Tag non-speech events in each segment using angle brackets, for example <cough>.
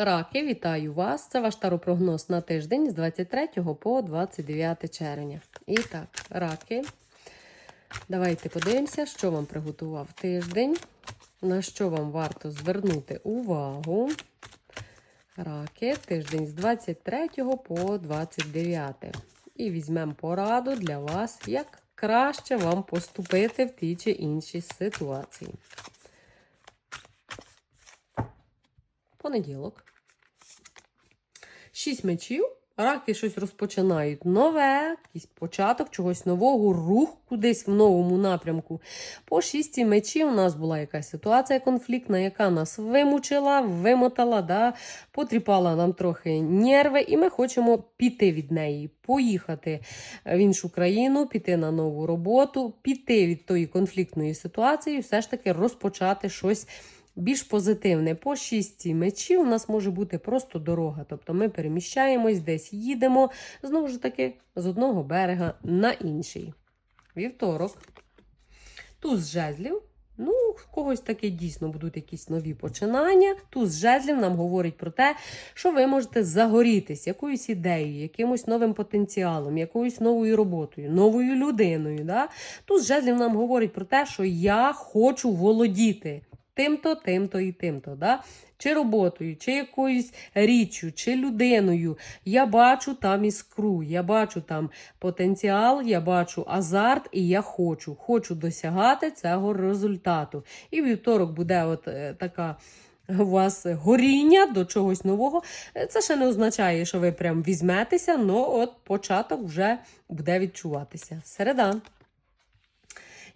Раки, вітаю вас! Це ваш таропрогноз на тиждень з 23 по 29 червня. І так, раки. Давайте подивимося, що вам приготував тиждень, на що вам варто звернути увагу. Раки, тиждень з 23 по 29. І візьмемо пораду для вас, як краще вам поступити в тій чи іншій ситуації. Понеділок. Шість мечів. Раки щось розпочинають нове, якийсь початок чогось нового, рух кудись в новому напрямку. По шісті мечів у нас була якась ситуація конфліктна, яка нас вимучила, вимотала, да, потріпала нам трохи нерви, і ми хочемо піти від неї, поїхати в іншу країну, піти на нову роботу, піти від тої конфліктної ситуації, все ж таки розпочати щось більш позитивне. По шісті мечів у нас може бути просто дорога. Тобто ми переміщаємось, десь їдемо, знову ж таки, з одного берега на інший. Вівторок. Туз жезлів. Ну, в когось таке дійсно будуть якісь нові починання. Туз жезлів нам говорить про те, що ви можете загорітись якоюсь ідеєю, якимось новим потенціалом, якоюсь новою роботою, новою людиною. Да? Туз жезлів нам говорить про те, що я хочу володіти тим-то, тим-то і тим-то. Да? Чи роботою, чи якоюсь річчю, чи людиною. Я бачу там іскру, я бачу там потенціал, я бачу азарт, і я хочу. Хочу досягати цього результату. І вівторок буде от е, така. У вас горіння до чогось нового. Е, Це ще не означає, що ви прям візьметеся, але от початок вже буде відчуватися. Середа.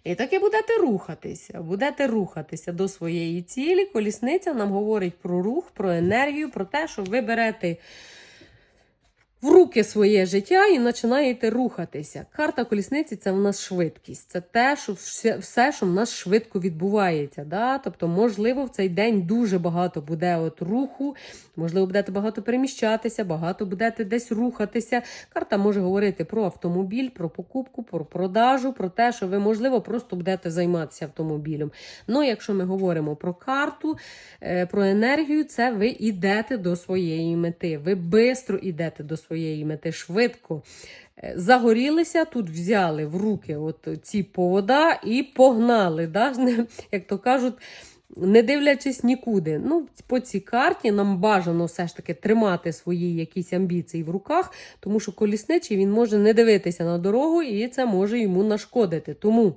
І таки будете рухатися, будете рухатися до своєї цілі. Колісниця нам говорить про рух, про енергію, про те, що ви берете в руки своє життя і починаєте рухатися. Карта колісниці це в нас швидкість. Це те, що все, що в нас швидко відбувається. Да? Тобто, можливо, в цей день дуже багато буде от руху, можливо, будете багато переміщатися, багато будете десь рухатися. Карта може говорити про автомобіль, про покупку, про продажу, про те, що ви, можливо, просто будете займатися автомобілем. Ну, якщо ми говоримо про карту, е, про енергію, це ви йдете до своєї мети. Ви швидко йдете до своєї мети, швидко. Е, Загорілися, тут взяли в руки от ці повода і погнали. Да? <laughs> Як то кажуть, не дивлячись нікуди. Ну, По цій карті нам бажано все ж таки тримати свої якісь амбіції в руках, тому що колісничий він може не дивитися на дорогу, і це може йому нашкодити. Тому.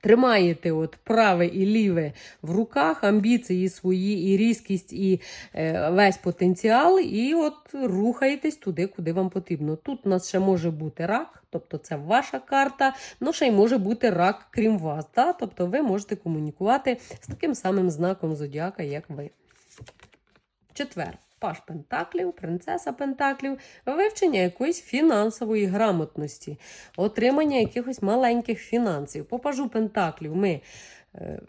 Тримаєте от праве і ліве в руках, амбіції свої, і різкість, і е, весь потенціал, і от рухаєтесь туди, куди вам потрібно. Тут у нас ще може бути рак, тобто це ваша карта, ну ще й може бути рак, крім вас. Да? Тобто ви можете комунікувати з таким самим знаком зодіака, як ви. Четвер. Паш Пентаклів, принцеса Пентаклів, вивчення якоїсь фінансової грамотності, отримання якихось маленьких фінансів. По пажу Пентаклів ми е,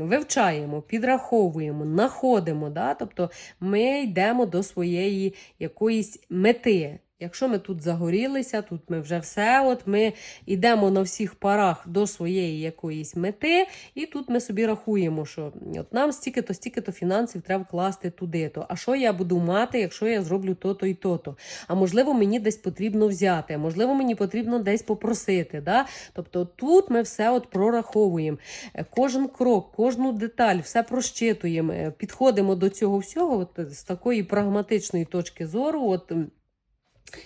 вивчаємо, підраховуємо, находимо. Да? Тобто ми йдемо до своєї якоїсь мети. Якщо ми тут загорілися, тут ми вже все, от ми йдемо на всіх парах до своєї якоїсь мети, і тут ми собі рахуємо, що от нам стільки-то, стільки-то фінансів треба вкласти туди-то. А що я буду мати, якщо я зроблю то-то і то-то? А можливо, мені десь потрібно взяти, можливо, мені потрібно десь попросити. Да? Тобто тут ми все от прораховуємо. Е, Кожен крок, кожну деталь, все прощитуємо, е, підходимо до цього всього от, з такої прагматичної точки зору. От,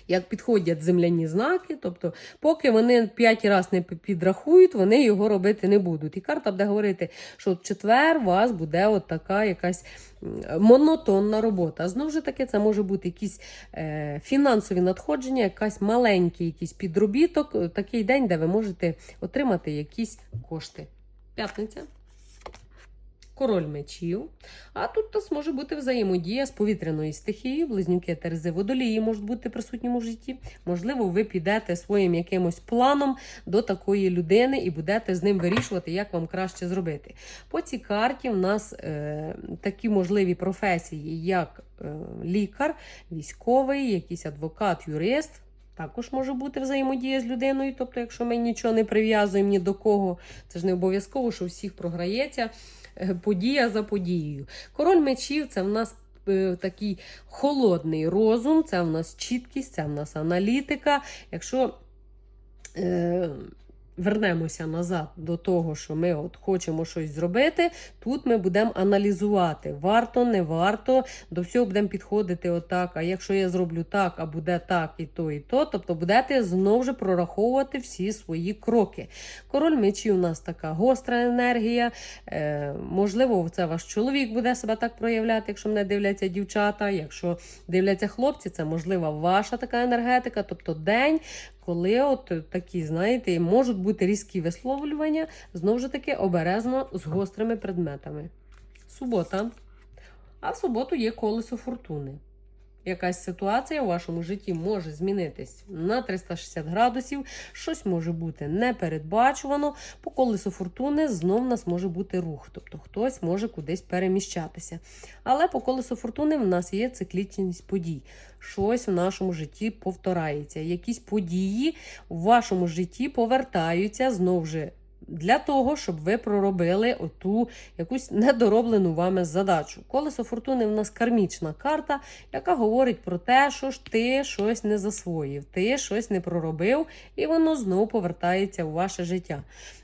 як підходять земляні знаки, тобто, поки вони п'ять разів не підрахують, вони його робити не будуть. І карта буде говорити, що в четвер у вас буде от така якась монотонна робота. Знову ж таки, це може бути якісь е, фінансові надходження, якась маленький якийсь підробіток, такий день, де ви можете отримати якісь кошти. П'ятниця. Король мечів. А тут у нас може бути взаємодія з повітряною стихією, близнюки Терези водолії можуть бути присутніми в житті. Можливо, ви підете своїм якимось планом до такої людини і будете з ним вирішувати, як вам краще зробити. По цій карті в нас е, такі можливі професії, як е, лікар, військовий, якийсь адвокат, юрист. Також може бути взаємодія з людиною. Тобто, якщо ми нічого не прив'язуємо ні до кого, це ж не обов'язково, що всіх програється е, подія за подією. Король мечів це в нас е, такий холодний розум, це в нас чіткість, це в нас аналітика. Якщо е, вернемося назад до того, що ми от хочемо щось зробити, тут ми будемо аналізувати, варто, не варто, до всього будемо підходити отак. А якщо я зроблю так, а буде так, і то, і то, тобто будете знову ж прораховувати всі свої кроки. Король мечів у нас така гостра енергія. Е, можливо, це ваш чоловік буде себе так проявляти, якщо мене дивляться дівчата. Якщо дивляться хлопці, це можлива ваша така енергетика, тобто день, коли от такі, знаєте, можуть бути різкі висловлювання, знову ж таки обережно з гострими предметами. Субота. А в суботу є колесо фортуни. Якась ситуація у вашому житті може змінитись на 360 градусів, щось може бути непередбачувано. По колесу фортуни знов у нас може бути рух, тобто хтось може кудись переміщатися. Але по колесу фортуни в нас є циклічність подій. Щось в нашому житті повторається. Якісь події в вашому житті повертаються знову ж для того, щоб ви проробили оту якусь недороблену вами задачу. Колесо фортуни в нас кармічна карта, яка говорить про те, що ж ти щось не засвоїв, ти щось не проробив, і воно знову повертається у ваше життя.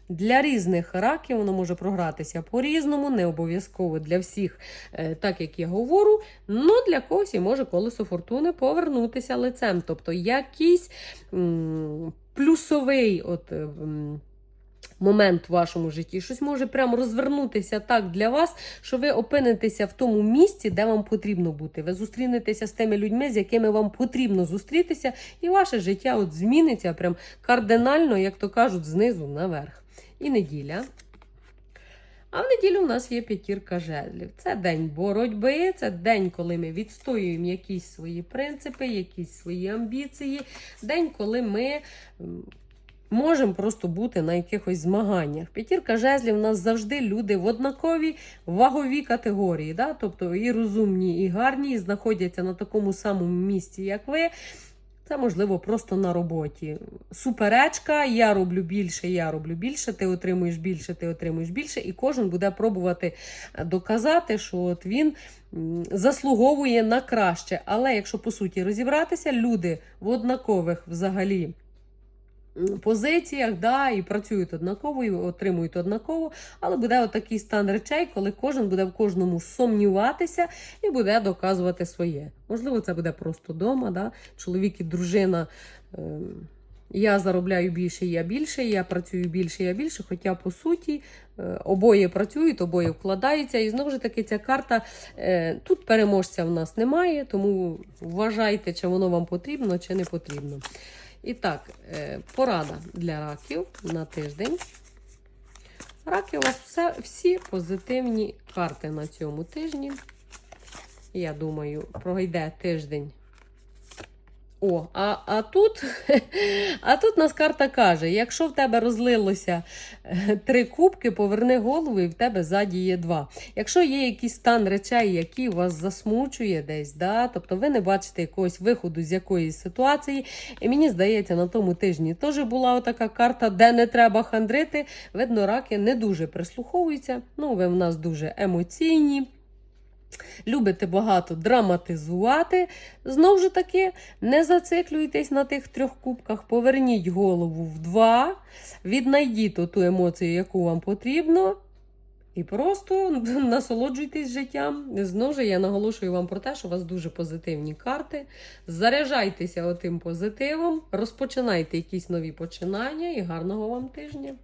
Для різних раків воно може програтися по-різному, не обов'язково для всіх, е, так як я говорю. Ну для когось і може колесо фортуни повернутися лицем. Тобто якийсь м, плюсовий от. м, Момент в вашому житті, щось може прямо розвернутися так для вас, що ви опинитеся в тому місці, де вам потрібно бути. Ви зустрінетеся з тими людьми, з якими вам потрібно зустрітися, і ваше життя от зміниться прям кардинально, як то кажуть, знизу наверх. І неділя. А в неділю у нас є п'ятірка жезлів. Це день боротьби, це день, коли ми відстоюємо якісь свої принципи, якісь свої амбіції. День, коли ми можемо просто бути на якихось змаганнях. П'ятірка жезлів у нас завжди люди в однаковій ваговій категорії. Да? Тобто і розумні, і гарні, і знаходяться на такому самому місці, як ви. Це можливо просто на роботі. Суперечка, я роблю більше, я роблю більше, ти отримуєш більше, ти отримуєш більше, і кожен буде пробувати доказати, що от він заслуговує на краще. Але якщо по суті розібратися, люди в однакових взагалі. Позиціях, да, і працюють однаково, і отримують однаково, але буде отакий стан речей, коли кожен буде в кожному сумніватися і буде доказувати своє. Можливо, це буде просто вдома, да? чоловік і дружина. ем, я заробляю більше, я більше, я працюю більше, я більше. Хоча, по суті, е, обоє працюють, обоє вкладаються. І знову ж таки, ця карта е, тут переможця в нас немає, тому вважайте, чи воно вам потрібно, чи не потрібно. І так, е, порада для раків на тиждень. Раки у вас все, всі позитивні карти на цьому тижні. Я думаю, пройде тиждень. О, а, а тут <laughs> а тут нас карта каже: якщо в тебе розлилося е, три кубки, поверни голову, і в тебе ззаді є два. Якщо є якийсь стан речей, який вас засмучує десь, да, тобто ви не бачите якогось виходу з якоїсь ситуації. І мені здається, на тому тижні теж була така карта, де не треба хандрити. Видно, раки не дуже прислуховуються. Ну, ви в нас дуже емоційні. Любите багато драматизувати. Знову ж таки, не зациклюйтесь на тих трьох кубках, поверніть голову в два, віднайдіть ту емоцію, яку вам потрібно. І просто <laughs> насолоджуйтесь життям. Знову ж я наголошую вам про те, що у вас дуже позитивні карти. Заряджайтеся отим позитивом, розпочинайте якісь нові починання і гарного вам тижня.